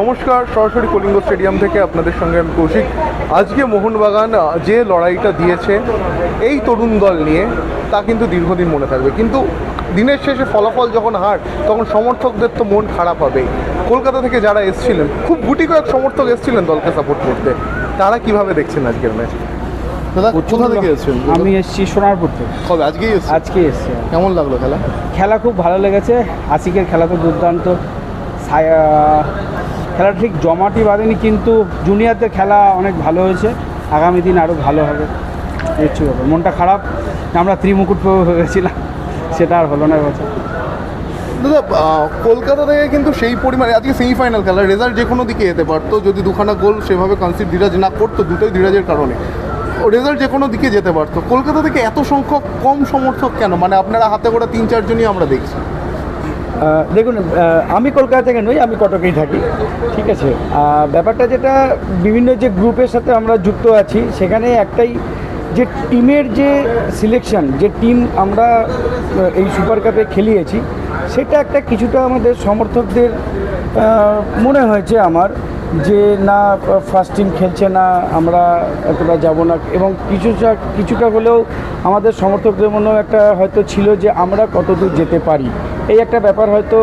নমস্কার সরাসরি কলিঙ্গ স্টেডিয়াম থেকে আপনাদের সঙ্গে আমি কৌশিক। আজকে মোহনবাগান যে লড়াইটা দিয়েছে এই তরুণ দল নিয়ে তা কিন্তু দীর্ঘদিন মনে থাকবে। কিন্তু দিনের শেষে ফলাফল যখন হার তখন সমর্থকদের তো মন খারাপ হবে। কলকাতা থেকে যারা এসেছিলেন খুব গুটি কয়েক সমর্থক এসেছিলেন দলকে সাপোর্ট করতে। তারা কীভাবে দেখছেন আজকের ম্যাচ দাদা কোথা থেকে এসেছেন আমি এসেছি সোনারপুর থেকে। কবে? আজকেই আজকে এসেছি। কেমন লাগল খেলা? খেলা খুব ভালো লেগেছে। আশিকের খেলা তো দুর্দান্ত। খেলা ঠিক জমাটি বাঁধেনি, কিন্তু জুনিয়রদের খেলা অনেক ভালো হয়েছে। আগামী দিন আরও ভালো হবে। দেখছি ব্যাপার। মনটা খারাপ, আমরা ত্রিমুকুট গেছিলাম সেটা আর হলো না এবছর দাদা কলকাতা থেকে কিন্তু সেই পরিমাণে আজকে সেমিফাইনাল খেলা রেজাল্ট যে কোনো দিকে যেতে পারতো, যদি দুখানা গোল সেভাবে কনসিড ধীরাজ না করতো, দুটোই ধীরাজের কারণে রেজাল্ট যে কোনো দিকে যেতে পারতো। কলকাতা থেকে এত সংখ্যক কম সমর্থক কেন? মানে আপনারা হাতে করে তিন, চারজনই আমরা দেখছি। দেখুন আমি কলকাতা থেকে নই, আমি কটকেই থাকি, ঠিক আছে? ব্যাপারটা যেটা, বিভিন্ন যে গ্রুপের সাথে আমরা যুক্ত আছি, সেখানে একটাই যে টিমের যে সিলেকশন যে টিম আমরা এই সুপার কাপে খেলিয়েছি, সেটা একটা কিছুটা আমাদের সমর্থকদের মনে হয়েছে আমার, যে না ফার্স্ট টিম খেলছে না, আমরা এতটা যাব না, এবং কিছুটা কিছুটা হলেও আমাদের সমর্থকদের মনেও একটা হয়তো ছিল যে আমরা কতদূর যেতে পারি। এই একটা ব্যাপার হয়তো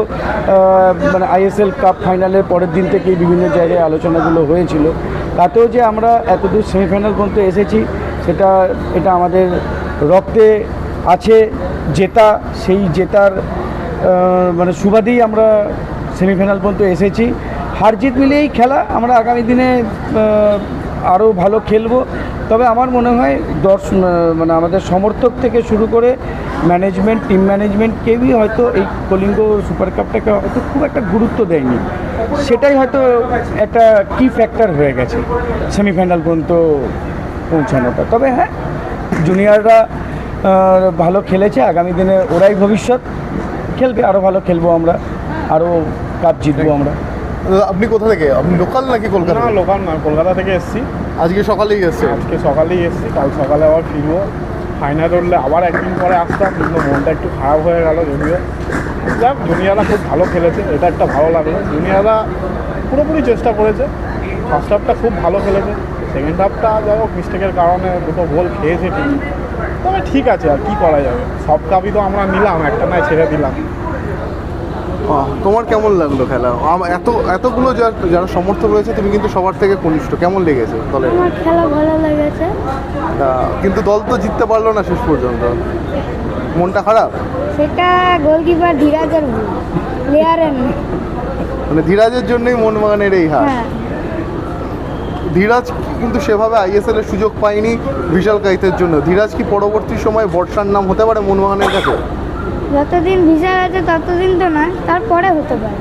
মানে আইএসএল কাপ ফাইনালের পরের দিন থেকেই বিভিন্ন জায়গায় আলোচনাগুলো হয়েছিল। তাতেও যে আমরা এতদূর সেমিফাইনাল পর্যন্ত এসেছি, সেটা, এটা আমাদের রক্তে আছে জেতা, সেই জেতার মানে সুবাদেই আমরা সেমিফাইনাল পর্যন্ত এসেছি। হার জিত মিলিয়েই খেলা, আমরা আগামী দিনে আরও ভালো খেলব। তবে আমার মনে হয় দর্শ মানে আমাদের সমর্থক থেকে শুরু করে ম্যানেজমেন্ট টিম ম্যানেজমেন্ট কেউই হয়তো এই কলিঙ্গ সুপার কাপটাকে হয়তো খুব একটা গুরুত্ব দেয়নি। সেটাই হয়তো একটা কি ফ্যাক্টর হয়ে গেছে। সেমিফাইনাল পর্যন্ত পৌঁছানোটা। তবে হ্যাঁ জুনিয়ররা ভালো খেলেছে। আগামী দিনে ওরাই ভবিষ্যৎ। খেলবে আরও ভালো খেলব আমরা। আরও কাপ জিতবো আমরা। আপনি কোথা থেকে? আপনি লোকাল নাকি কলকাতা? না লোকাল না কলকাতা থেকে এসেছি। আজকে সকালেই এসছে আজকে সকালেই এসেছি। কাল সকালে আবার ফিরবো। ফাইনাল উঠলে আবার একদিন পরে আসতাম, কিন্তু মনটা একটু খারাপ হয়ে গেল যদিও। যাক, জুনিয়ারা খুব ভালো খেলেছে, এটা একটা ভালো লাগল। জুনিয়ারা পুরোপুরি চেষ্টা করেছে ফার্স্ট হাফটা খুব ভালো খেলেছে সেকেন্ড হাফটা যাই হোক মিস্টেকের কারণে দুটো গোল খেয়েছে ঠিকই তবে ঠিক আছে, আর কী করা যাবে? সব কাপই তো আমরা নিলাম, একটা নয় ছেড়ে দিলাম। তোমার কেমন লাগল খেলা? এত এতগুলো যারা সমর্থক রয়েছে তুমি কিন্তু সবার থেকে কনিষ্ঠ। কেমন লেগেছে আমার খেলা ভালো লেগেছে। কিন্তু দল তো জিততে পারল না শেষ পর্যন্ত। মনটা খারাপ? সেটা গোলকিপার ধীরাজের প্লেয়ারের মানে ধীরাজের জন্যই মোহনবাগানের এই হার। হ্যাঁ। ধীরাজ কিন্তু সেভাবে আইএসএল এর সুযোগ পায়নি বিশাল কাইতের জন্য। ধীরাজ কি পরবর্তী সময় বর্ষার নাম হতে পারে মোহনবাগানের কাছে? যতদিন ভিসা আছে ততদিন তো না তারপরে হতে পারে।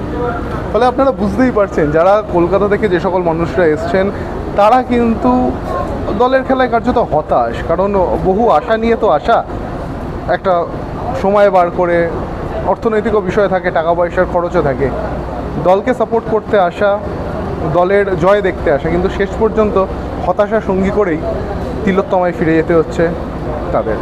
ফলে আপনারা বুঝতেই পারছেন, যারা কলকাতা থেকে যে সকল মানুষরা এসছেন, তারা কিন্তু দলের খেলায় কার্যত হতাশ। কারণ বহু আশা নিয়ে তো আসা, একটা সময় বার করে অর্থনৈতিকও বিষয় থাকে টাকা পয়সার খরচও থাকে। দলকে সাপোর্ট করতে আসা, দলের জয় দেখতে আসা, কিন্তু শেষ পর্যন্ত হতাশা সঙ্গী করেই তিলোত্তমায় ফিরে যেতে হচ্ছে তাদের।